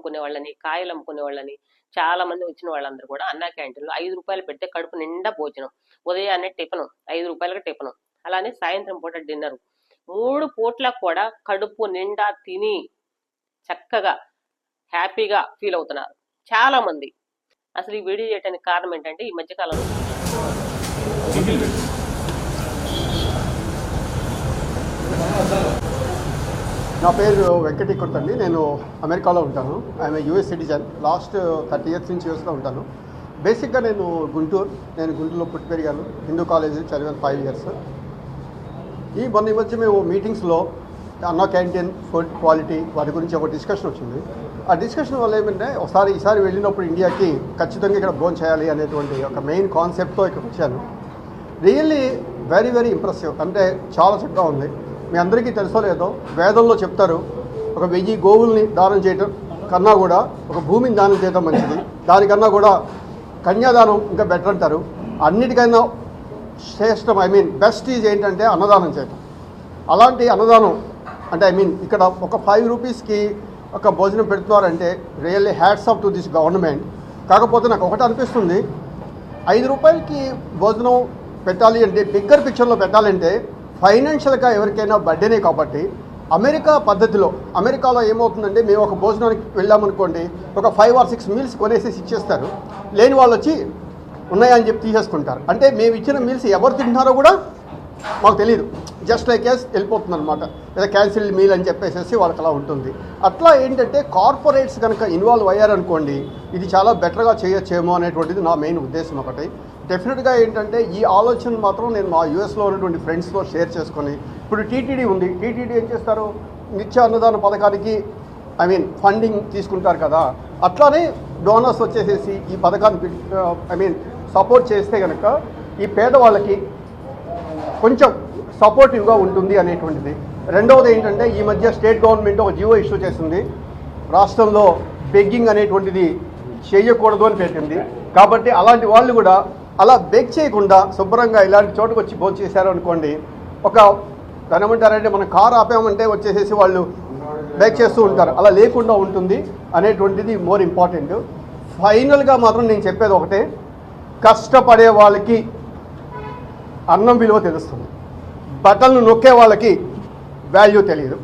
అమ్ముకునే వాళ్ళని కాయలు అమ్ముకునే వాళ్ళని చాలా మంది వచ్చిన వాళ్ళందరూ కూడా అన్నా క్యాంటీన్లో ఐదు రూపాయలు పెడితే కడుపు నిండా భోజనం. ఉదయాన్నే టిఫను ఐదు రూపాయలకి టిఫను. అలానే సాయంత్రం పూట డిన్నర్. మూడు పూట్లకు కూడా కడుపు నిండా తిని చక్కగా హ్యాపీగా ఫీల్ అవుతున్నారు. చాలా మంది. అసలు ఈ వీడియో చేయడానికి కారణం ఏంటంటే ఈ మధ్యకాలంలో నా పేరు వెంకటి కుర్తండి నేను అమెరికాలో ఉంటాను. I'm US citizen last thirty years నుంచి యూఎస్లో ఉంటాను. బేసిక్గా నేను గుంటూరు నేను గుంటూరులో పుట్టి పెరిగాను. హిందూ కాలేజీ చదివాను ఫైవ్ ఇయర్స్ ఈ మొన్న మధ్య మేము మీటింగ్స్లో అన్నా క్యాంటీన్ ఫుడ్ క్వాలిటీ వాటి గురించి ఒక డిస్కషన్ వచ్చింది. ఆ డిస్కషన్ వల్ల ఏమంటే ఒకసారి ఈసారి వెళ్ళినప్పుడు ఇండియాకి ఖచ్చితంగా ఇక్కడ భోజనం చేయాలి అనేటువంటి ఒక మెయిన్ కాన్సెప్ట్తో ఇక్కడ వచ్చాను. రియల్లీ వెరీ వెరీ ఇంప్రెసివ్ అంటే చాలా చక్కగా ఉంది. మీ అందరికీ తెలుసో లేదో వేదంలో చెప్తారు ఒక వెయ్యి గోవుల్ని దానం చేయటం కన్నా కూడా ఒక భూమిని దానం చేయడం మంచిది. దానికన్నా కూడా కన్యాదానం ఇంకా బెటర్ అంటారు. అన్నిటికైనా శ్రేష్టం ఐ మీన్ బెస్ట్ ఈజ్ ఏంటంటే అన్నదానం చేయటం. అలాంటి అన్నదానం అంటే ఐ మీన్ ఇక్కడ ఒక ఫైవ్ రూపీస్కి ఒక భోజనం పెడుతున్నారంటే really hats off to this government కాకపోతే నాకు ఒకటి అనిపిస్తుంది ఐదు రూపాయలకి భోజనం పెట్టాలి అంటే బిగ్గర్ పిక్చర్లో పెట్టాలంటే ఫైనాన్షియల్గా ఎవరికైనా బర్త్డేనే కాబట్టి అమెరికా పద్ధతిలో అమెరికాలో ఏమవుతుందంటే మేము ఒక భోజనానికి వెళ్ళామనుకోండి ఒక ఫైవ్ ఆర్ సిక్స్ మీల్స్ కొనేసి ఇచ్చేస్తారు. లేని వాళ్ళు వచ్చి ఉన్నాయని చెప్పి తీసేసుకుంటారు. అంటే మేము ఇచ్చిన మీల్స్ ఎవరు తింటున్నారో కూడా మాకు తెలియదు జస్ట్ లైక్ ఎస్ వెళ్ళిపోతుంది అనమాట లేదా క్యాన్సిల్డ్ మీల్ అని చెప్పేసి వాళ్ళకి అలా ఉంటుంది. అట్లా ఏంటంటే కార్పొరేట్స్ కనుక ఇన్వాల్వ్ అయ్యారనుకోండి ఇది చాలా బెటర్గా చేయొచ్చేమో అనేటువంటిది నా మెయిన్ ఉద్దేశం ఒకటి. డెఫినెట్గా ఏంటంటే ఈ ఆలోచన మాత్రం నేను మా యూఎస్లో ఉన్నటువంటి ఫ్రెండ్స్తో షేర్ చేసుకొని ఇప్పుడు టీటీడీ ఉంది. టీటీడీ ఏం చేస్తారు? నిత్య అన్నదాన పథకానికి ఐ మీన్ ఫండింగ్ తీసుకుంటారు కదా. అట్లానే డోనర్స్ వచ్చేసేసి ఈ పథకాన్ని ఐ మీన్ సపోర్ట్ చేస్తే కనుక ఈ పేదవాళ్ళకి కొంచెం సపోర్టివ్గా ఉంటుంది అనేటువంటిది. రెండవది ఏంటంటే ఈ మధ్య స్టేట్ గవర్నమెంట్ ఒక జియో ఇష్యూ చేసింది. రాష్ట్రంలో బెగ్గింగ్ అనేటువంటిది చేయకూడదు అని పెట్టింది కాబట్టి అలాంటి వాళ్ళు కూడా అలా బేక్ చేయకుండా శుభ్రంగా ఇలాంటి చోటుకు వచ్చి భోజనం చేశారు అనుకోండి ఒక దాని మనం కారు ఆపామంటే వచ్చేసేసి వాళ్ళు బేక్ చేస్తూ ఉంటారు. అలా లేకుండా ఉంటుంది అనేటువంటిది మోర్ ఇంపార్టెంట్ ఫైనల్గా మాత్రం నేను చెప్పేది ఒకటే కష్టపడే వాళ్ళకి అన్నం విలువ తెలుస్తుంది. బట్టలను నొక్కే వాళ్ళకి వాల్యూ తెలియదు.